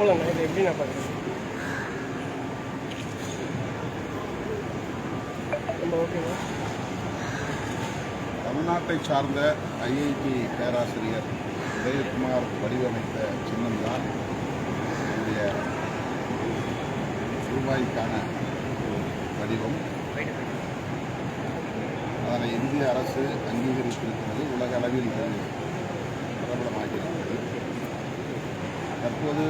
போகலாண்ணா இது எப்படி நான் பார்க்குறேன் ரொம்ப ஓகேவா தமிழ்நாட்டை சார்ந்த ஐஐடி பேராசிரியர் உதயகுமார் வடிவமைத்த சின்னம்தான் என்னுடைய ரூபாய்க்கான வடிவம். அதனை இந்திய அரசு அங்கீகரித்திருக்கிறது. உலக அளவில் பிரபலமாகிறது. தற்போது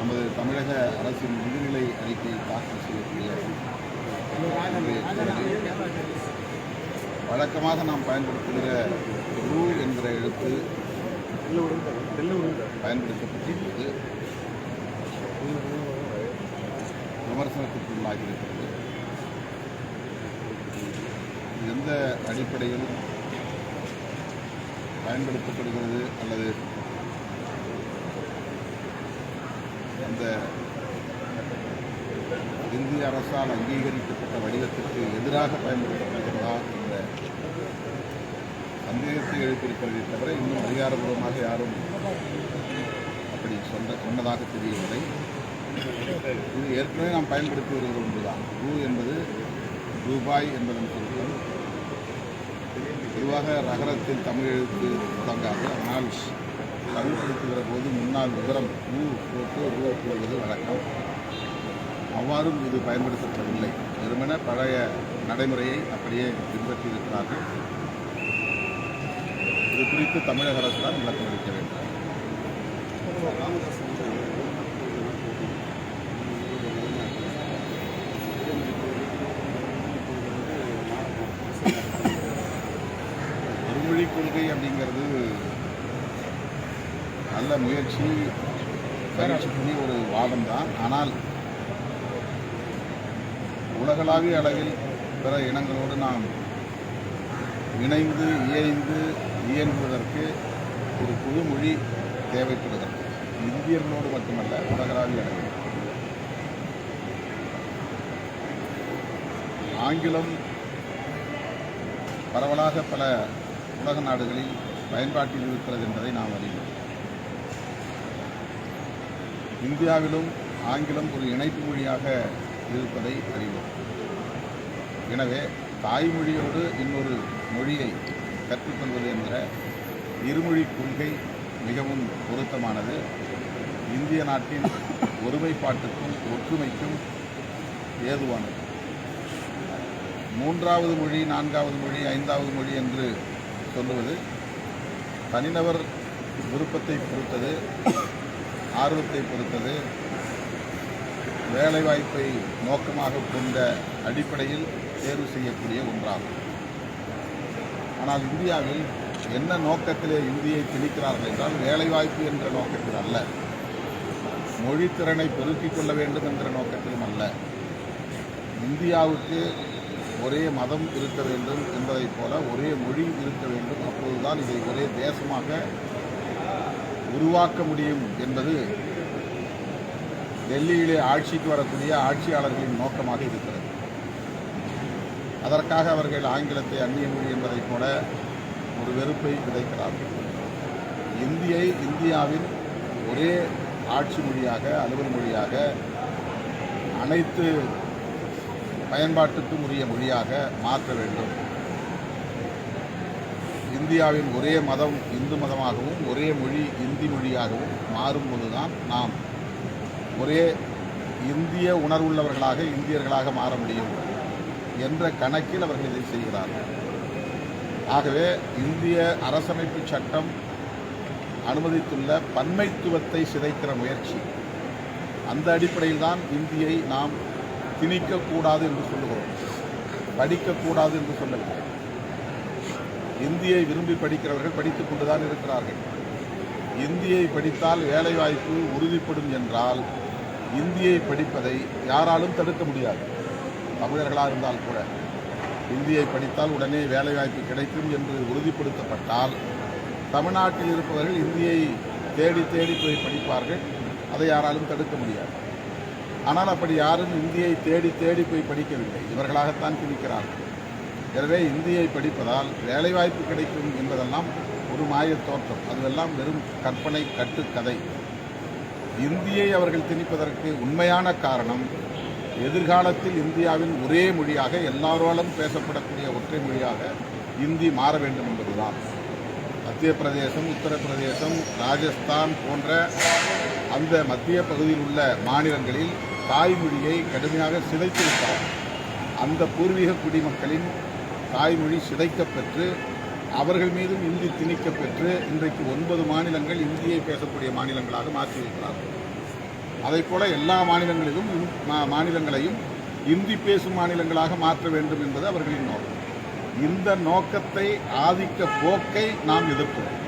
நமது தமிழக அரசின் முதுநிலை அறிக்கை தாக்கல் செய்யக்கூடிய வழக்கமாக நாம் பயன்படுத்துகிற ரூ என்கிற எழுத்து பயன்படுத்தப்பட்டிருப்பது விமர்சனத்திற்குள்ளாகியிருக்கிறது எந்த அடிப்படையில் பயன்படுத்தப்படுகிறது அல்லது அந்த இந்திய அரசால் அங்கீகரிக்கப்பட்ட வடிவத்திற்கு எதிராக பயன்படுத்தப்படுகிறதா என்ற சந்தேகத்தை எழுப்பியிருக்கிறதே தவிர இன்னும் அதிகாரப்பூர்வமாக யாரும் அப்படி சொன்ன சொன்னதாக தெரியவில்லை. இது ஏற்கனவே நாம் பயன்படுத்தி வருகிற ஒன்றுதான். ரூ என்பது ரூபாய் என்பதன் சுருக்கம் பொதுவாக ரகரத்தில் தமிழ் எழுத்து தொடங்காது ஆனால் தமிழ்படுத்துகிற போது முன்னால் விவரம் ஊ போட்டு உருவாக்குவது வழக்கம். அவ்வாறும் இது பயன்படுத்தப்படவில்லை. வெறுமன பழைய நடைமுறையை அப்படியே பின்பற்றியிருக்கிறார்கள். இது குறித்து தமிழக அரசு தான் விளக்கம் அளிக்க வேண்டும். ஒருமொழி கொள்கை அப்படிங்கிறது நல்ல முயற்சி பயிற்சி பண்ணி ஒரு வாதம் தான் ஆனால் உலகளாவிய அளவில் பிற இனங்களோடு நாம் இணைந்து இயைந்து இயங்குவதற்கு ஒரு புது மொழி தேவைப்படுகிறது. இந்தியர்களோடு மட்டுமல்ல உலகளாவிய அளவில். ஆங்கிலம் பரவலாக பல உலக நாடுகளில் பயன்பாட்டில் இருக்கிறது என்பதை நாம் அறிவோம். இந்தியாவிலும் ஆங்கிலம் ஒரு இணைப்பு மொழியாக இருப்பதை அறிவோம். எனவே தாய்மொழியோடு இன்னொரு மொழியை கற்றுக்கொள்வது என்கிற இருமொழி கொள்கை மிகவும் பொருத்தமானது. இந்திய நாட்டின் ஒருமைப்பாட்டுக்கும் ஒற்றுமைக்கும் ஏதுவானது. மூன்றாவது மொழி நான்காவது மொழி ஐந்தாவது மொழி என்று சொல்லுவது தனிநபர் விருப்பத்தை பொறுத்தது. ஆர்வத்தை பொறுத்தது. வேலைவாய்ப்பை நோக்கமாக கொண்ட அடிப்படையில் தேர்வு செய்யக்கூடிய ஒன்றாகும். ஆனால் இந்தியாவில் என்ன நோக்கத்திலே இந்தியை திணிக்கிறார்கள் என்றால் வேலைவாய்ப்பு என்ற நோக்கத்தில் அல்ல. மொழித்திறனை பெருக்கிக் கொள்ள வேண்டும் என்ற நோக்கத்திலும் அல்ல. இந்தியாவுக்கு ஒரே மதம் இருக்க வேண்டும் என்பதைப் போல ஒரே மொழி இருக்க வேண்டும். அப்போதுதான் இதை ஒரே தேசமாக உருவாக்க முடியும் என்பது டெல்லியிலே ஆட்சிக்கு வரக்கூடிய ஆட்சியாளர்களின் நோக்கமாக இருக்கிறது. அதற்காக அவர்கள் ஆங்கிலத்தை அந்நிய மொழி என்பதைப் போல ஒரு வெறுப்பை விதைக்கிறார்கள். இந்தியை இந்தியாவின் ஒரே ஆட்சி மொழியாக அலுவல் மொழியாக அனைத்து பயன்பாட்டுக்கும் உரிய மொழியாக மாற்ற வேண்டும். இந்தியாவின் ஒரே மதம் இந்து மதமாகவும் ஒரே மொழி இந்தி மொழியாகவும் மாறும்போதுதான் நாம் ஒரே இந்திய உணர்வுள்ளவர்களாக இந்தியர்களாக மாற முடியும் என்ற கணக்கில் அவர்கள் இதை செய்கிறார்கள். ஆகவே இந்திய அரசமைப்பு சட்டம் அனுமதித்துள்ள பன்மைத்துவத்தை சிதைக்கிற முயற்சி அந்த அடிப்படையில் தான் இந்தியை நாம் திணிக்கக்கூடாது என்று சொல்லுகிறோம். படிக்கக்கூடாது என்று சொல்லவில்லை. இந்தியை விரும்பி படிக்கிறவர்கள் படித்துக் கொண்டுதான் இருக்கிறார்கள். இந்தியை படித்தால் வேலைவாய்ப்பு உறுதிப்படும் என்றால் இந்தியை படிப்பதை யாராலும் தடுக்க முடியாது. தமிழர்களாக இருந்தால் கூட. இந்தியை படித்தால் உடனே வேலைவாய்ப்பு கிடைக்கும் என்று உறுதிப்படுத்தப்பட்டால் தமிழ்நாட்டில் இருப்பவர்கள் இந்தியை தேடி தேடி போய் படிப்பார்கள். அதை யாராலும் தடுக்க முடியாது. ஆனால் அப்படி யாரும் இந்தியை தேடி தேடி போய் படிக்கவில்லை. இவர்களாகத்தான் திணிக்கிறார்கள் எனவே இந்தியை படிப்பதால் வேலைவாய்ப்பு கிடைக்கும் என்பதெல்லாம் ஒரு மாயத் தோற்றம். அதுவெல்லாம் வெறும் கற்பனை கட்டுக்கதை. இந்தியை அவர்கள் திணிப்பதற்கு உண்மையான காரணம் எதிர்காலத்தில் இந்தியாவின் ஒரே மொழியாக எல்லாராலும் பேசப்படக்கூடிய ஒற்றை மொழியாக இந்தி மாற வேண்டும் என்பதுதான். மத்திய பிரதேசம் உத்தரப்பிரதேசம் ராஜஸ்தான் போன்ற அந்த மத்திய பகுதியில் உள்ள மாநிலங்களில் தாய்மொழியை கடுமையாக சிதைத்து விட்டார் அந்த பூர்வீக குடிமக்களின் தாய்மொழி சிதைக்கப்பெற்று அவர்கள் மீதும் இந்தி திணிக்கப்பெற்று இன்றைக்கு ஒன்பது மாநிலங்கள் இந்தியை பேசக்கூடிய மாநிலங்களாக மாற்றியிருக்கிறார்கள். அதைப் போல எல்லா மாநிலங்களிலும் இந்- மா- மாநிலங்களையும் இந்தி பேசும் மாநிலங்களாக மாற்ற வேண்டும் என்பது அவர்களின் நோக்கம். இந்த நோக்கத்தை ஆதிக்க போக்கை நாம் எதிர்க்கிறோம்.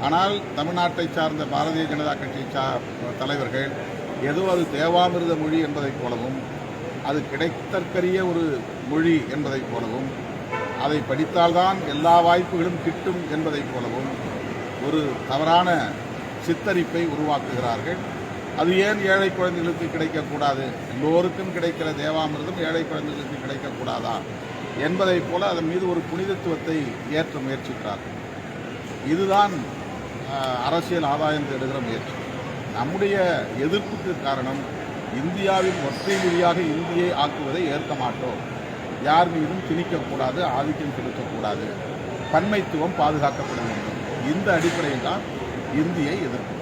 ஆனால் தமிழ்நாட்டை சார்ந்த பாரதிய ஜனதா கட்சி சா தலைவர்கள் ஏதோ அது தேவாமிர்த மொழி என்பதைப் போலவும் அது கிடைத்தற்கரிய ஒரு மொழி என்பதைப் போலவும் அதை படித்தால்தான் எல்லா வாய்ப்புகளும் கிட்டும் என்பதைப் போலவும் ஒரு தவறான சித்தரிப்பை உருவாக்குகிறார்கள். அது ஏன் ஏழை குழந்தைகளுக்கு கிடைக்கக்கூடாது? எல்லோருக்கும் கிடைக்கிற தேவாமிர்தம் ஏழை குழந்தைகளுக்கு கிடைக்கக்கூடாதா? என்பதைப் போல அதன் மீது ஒரு புனிதத்துவத்தை ஏற்ற முயற்சிக்கிறார்கள். இதுதான் அரசியல் ஆதாயம் தேடுகிற முயற்சி. நம்முடைய எதிர்ப்புக்கு காரணம் இந்தியாவின் ஒற்றை மொழியாக இந்தியை ஆக்குவதை ஏற்க மாட்டோம். யார் மீதும் திணிக்கக்கூடாது ஆதிக்கம் செலுத்தக்கூடாது பன்மைத்துவம் பாதுகாக்கப்பட வேண்டும். இந்த அடிப்படையில் தான் இந்தியை எதிர்க்கும்